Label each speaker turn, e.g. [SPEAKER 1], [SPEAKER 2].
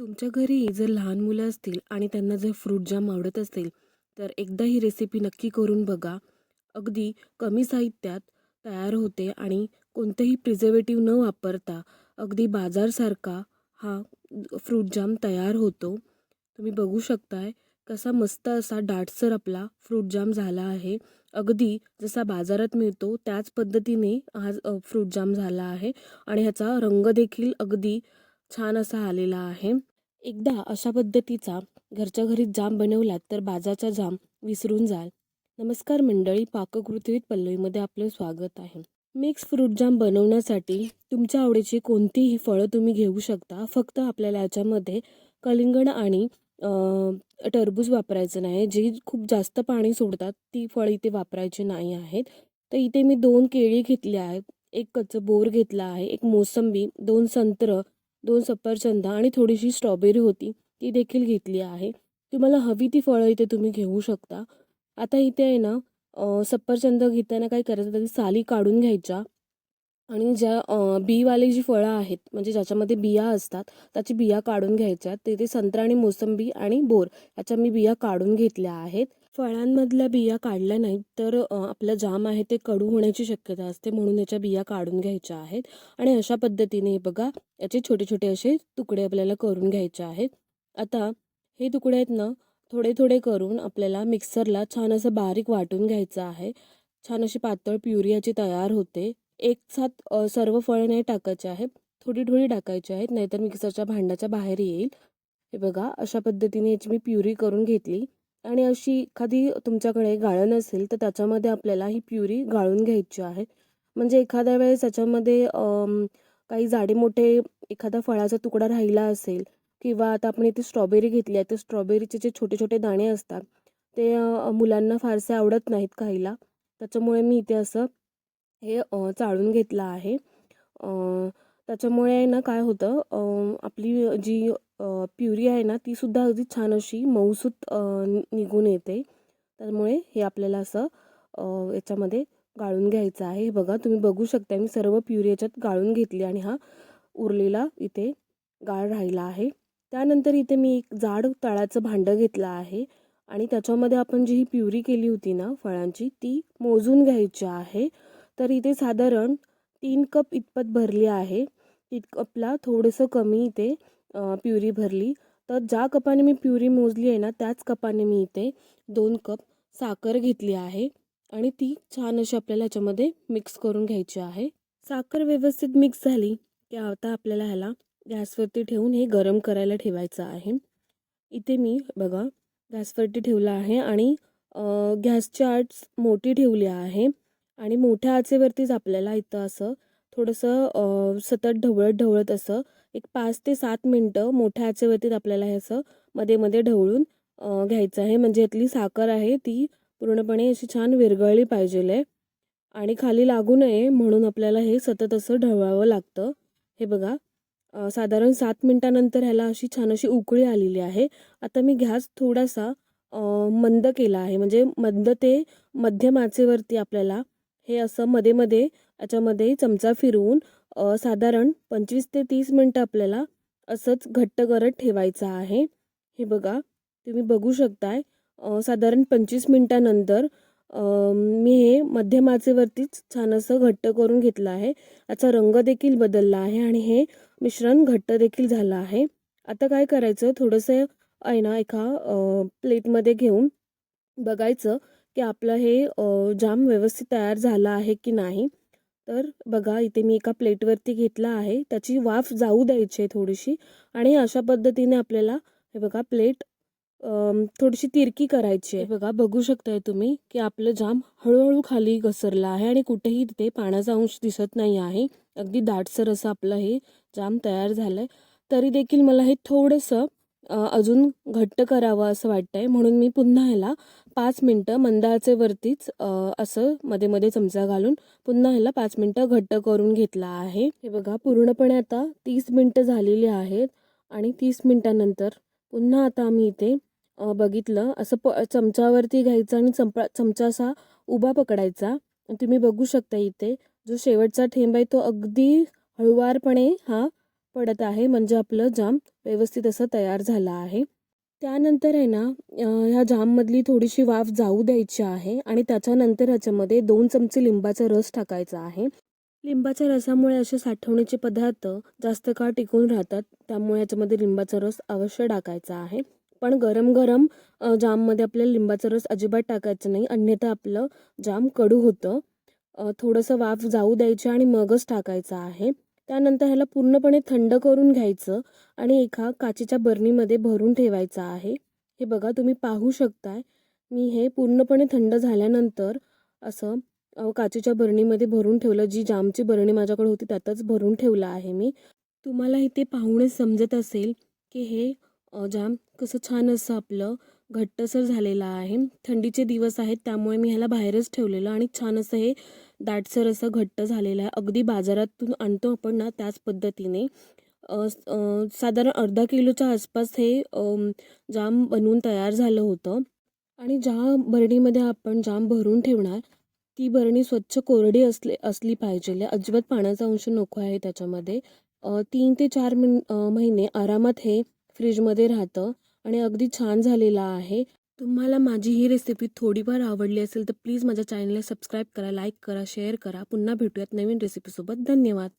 [SPEAKER 1] तुमच्या घरी जर लहान मुलं असतील आणि त्यांना जर फ्रूट जाम आवडत असेल तर एकदा ही रेसिपी नक्की करून बघा. अगदी कमी साहित्यात तयार होते आणि कोणतंही प्रिझर्वेटिव्ह न वापरता अगदी बाजारसारखा हा फ्रूट जाम तयार होतो. तुम्ही बघू शकताय कसा मस्त असा दाटसर आपला फ्रूट जाम झाला आहे. अगदी जसा बाजारात मिळतो त्याच पद्धतीने हा फ्रूट जाम झाला आहे. आणि ह्याचा रंग देखील अगदी छान असा आलेला आहे. एकदा अशा पद्धतीचा घरच्या घरी जाम बनवलात तर बाजाचा जाम विसरून जाल. नमस्कार मंडळी पाककृतीत पल्लवीमध्ये आपलं स्वागत आहे. मिक्स फ्रूट जाम बनवण्यासाठी तुमच्या आवडीची कोणतीही फळं तुम्ही घेऊ शकता. फक्त आपल्याला याच्यामध्ये कलिंगण आणि टरबूज वापरायचं नाही. जी खूप जास्त पाणी सोडतात ती फळं इथे वापरायची नाही आहेत. तर इथे मी दोन केळी घेतली आहेत. एक कच्चं बोर घेतला आहे. एक मोसंबी दोन संत्र दोन सफरचंद आणि थोडीशी स्ट्रॉबेरी होती ती देखील घेतली आहे. तुम्हाला हवी ती फळं इथे तुम्ही घेऊ शकता. आता इथे आहे ना सफरचंद घेताना काय करायचं त्याची साली काढून घ्यायच्या. आणि ज्या बीवाले बीवाली जी फळं आहेत म्हणजे ज्याच्यामध्ये बिया असतात त्याची बिया काढून घ्यायच्या. तिथे संत्रा आणि मोसंबी आणि बोर याच्या मी बिया काढून घेतल्या आहेत. फळांमधल्या बिया काढल्या नाहीत तर आपलं जाम आहे ते कडू होण्याची शक्यता असते म्हणून याच्या बिया काढून घ्यायच्या आहेत. आणि अशा पद्धतीने हे बघा याचे छोटे छोटे असे तुकडे आपल्याला करून घ्यायचे आहेत. आता हे तुकडे आहेत ना थोडे थोडे करून आपल्याला मिक्सरला छान असं बारीक वाटून घ्यायचं आहे. छान अशी पातळ प्युरी याची तयार होते. एक साथ सर्व फळं नाही टाकायचे आहेत. थोडी थोडी टाकायची आहेत नाहीतर मिक्सरच्या भांड्याच्या बाहेर येईल. हे बघा अशा पद्धतीने याची मी प्युरी करून घेतली. आणि अशी एखादी तुमच्याकडे गाळण असेल तर त्याच्यामध्ये आपल्याला ही प्युरी गाळून घ्यायची आहे. म्हणजे एखाद्या वेळेस त्याच्यामध्ये काही जाडे मोठे एखादा फळाचा तुकडा राहिला असेल किंवा आता आपण इथे स्ट्रॉबेरी घेतली आहे तर स्ट्रॉबेरीचे जे छोटे छोटे दाणे असतात ते मुलांना फारसे आवडत नाहीत खायला. त्याच्यामुळे मी इथे असं हे चाळून घेतलं आहे. त्याच्यामुळे ना काय होतं आपली जी प्युरी आहे ना ती सुद्धा अगदी छान अशी मऊसूत निघून येते. त्यामुळे हे आपल्याला असं याच्यामध्ये गाळून घ्यायचं आहे. हे बघा तुम्ही बघू शकता मी सर्व प्युरी याच्यात गाळून घेतली आणि हा उरलेला इथे गाळ राहिला आहे. त्यानंतर इथे मी एक जाड तळाचं भांडं घेतलं आहे आणि त्याच्यामध्ये आपण जी ही प्युरी केली होती ना फळांची ती मोजून घ्यायची आहे. तर इथे साधारण तीन कप इतपत भरली आहे. तीन कपला थोडंसं कमी इथे प्युरी भरली. तर ज्या कपाने मी प्युरी मोजली आहे ना त्याच कपाने मी इथे दोन कप साखर घेतली आहे. आणि ती छान अशी आपल्याला ह्याच्यामध्ये मिक्स करून घ्यायची आहे. साखर व्यवस्थित मिक्स झाली की आता आपल्याला ह्याला गॅसवरती ठेवून हे गरम करायला ठेवायचं आहे. इथे मी बघा गॅसवरती ठेवलं आहे आणि गॅसची आच मोठी ठेवली आहे. आणि मोठ्या आचेवरतीच आपल्याला इथं असं थोडंसं सतत ढवळत ढवळत असं एक पाच ते सात मिनटं मोठ्या आचेवरतीच आपल्याला हे असं मध्ये मध्ये ढवळून घ्यायचं आहे. म्हणजे यातली साखर आहे ती पूर्णपणे अशी छान विरघळली पाहिजे आहे आणि खाली लागू नये म्हणून आपल्याला हे सतत असं ढवळावं लागतं. हे बघा साधारण सात मिनटानंतर ह्याला अशी छान अशी उकळी आलेली आहे. आता मी गॅस थोडासा मंद केला आहे. म्हणजे मंद ते मध्यम आचेवरती आपल्याला हे असं मध्ये मध्ये याच्यामध्ये चमचा फिरवून साधारण पंचवीस ते तीस मिनटं आपल्याला असंच घट्ट करत ठेवायचं आहे. हे बघा तुम्ही बघू शकताय. साधारण पंचवीस मिनटानंतर मी हे मध्यम आचेवरतीच छान असं घट्ट करून घेतलं आहे. याचा रंग देखील बदलला आहे आणि हे मिश्रण घट्ट देखील झालं आहे. आता काय करायचं? थोडंसं आहे ना एका प्लेटमध्ये घेऊन बघायचं. की आपलं हे जाम व्यवस्थित तयार झालं आहे की नाही. तर बघा इथे मी एका प्लेटवरती घेतला आहे. त्याची वाफ जाऊ द्यायची आहे थोडीशी आणि अशा पद्धतीने आपल्याला हे बघा प्लेट थोडीशी तिरकी करायची आहे. बघा बघू शकताय तुम्ही की आपलं जाम हळूहळू खाली घसरलं आहे आणि कुठेही तिथे पाण्याचा अंश दिसत नाही आहे. अगदी दाटसर असं आपलं हे जाम तयार झालं आहे तरी देखील मला हे थोडंसं अजून घट्ट करावं असं वाटतंय. म्हणून मी पुन्हा ह्याला पाच मिनटं मंद आचेवरतीच असं मध्ये मध्ये चमचा घालून पुन्हा ह्याला पाच मिनटं घट्ट करून घेतला आहे. हे बघा पूर्णपणे आता तीस मिनटं झालेली आहेत आणि तीस मिनटानंतर पुन्हा आता आम्ही इथे बघितलं असं प चमच्यावरती घ्यायचं आणि चंपा चमचा असा उभा पकडायचा. तुम्ही बघू शकता इथे जो शेवटचा थेंब आहे तो अगदी हळुवारपणे हा पडत आहे. म्हणजे आपलं जाम व्यवस्थित असं तयार झालं आहे. त्यानंतर आहे ना ह्या जाममधली थोडीशी वाफ जाऊ द्यायची आहे आणि त्याच्यानंतर ह्याच्यामध्ये दोन चमचे लिंबाचा रस टाकायचा आहे. लिंबाच्या रसामुळे असे साठवणीचे पदार्थ जास्त काळ टिकून राहतात. त्यामुळे याच्यामध्ये लिंबाचा रस अवश्य टाकायचा आहे. पण गरम गरम जाममध्ये आपल्याला लिंबाचा रस अजिबात टाकायचा नाही. अन्यथा आपलं जाम कडू होतं. थोडंसं वाफ जाऊ द्यायची आणि मगच टाकायचं आहे. त्यानंतर ह्याला पूर्णपणे थंड करून घ्यायचं आणि एका काचेच्या बरणीमध्ये भरून ठेवायचं आहे. हे बघा तुम्ही पाहू शकताय. मी हे पूर्णपणे थंड झाल्यानंतर असं काचेच्या बरणीमध्ये भरून ठेवलं. जी जामची बरणी माझ्याकडे होती त्यातच भरून ठेवलं आहे मी. तुम्हाला इथे पाहूनच समजत असेल की हे जाम कसं छान असं आपलं घट्टसर झालेला आहे. थंडीचे दिवस आहेत त्यामुळे मी ह्याला बाहेरच ठेवलेलं आणि छान असं हे दाटसर असं घट्ट झालेलं आहे. अगदी बाजारातून आणतो आपण ना त्याच पद्धतीने. साधारण अर्धा किलोच्या आसपास हे जाम बनवून तयार झालं होतं. आणि ज्या बरणीमध्ये आपण जाम भरून ठेवणार ती बरणी स्वच्छ कोरडी असले असली पाहिजे. अजिबात पाण्याचा अंश नको आहे त्याच्यामध्ये. तीन ते चार मिन महिने आरामात हे फ्रीजमध्ये राहतं. आणि अगदी छान झालेला आहे. तुम्हाला माझी ही रेसिपी थोडीफार आवडली असेल तर प्लीज माझ्या चॅनलला सबस्क्राईब करा लाईक करा शेअर करा. पुन्हा भेटूयात नवीन रेसिपीसोबत धन्यवाद.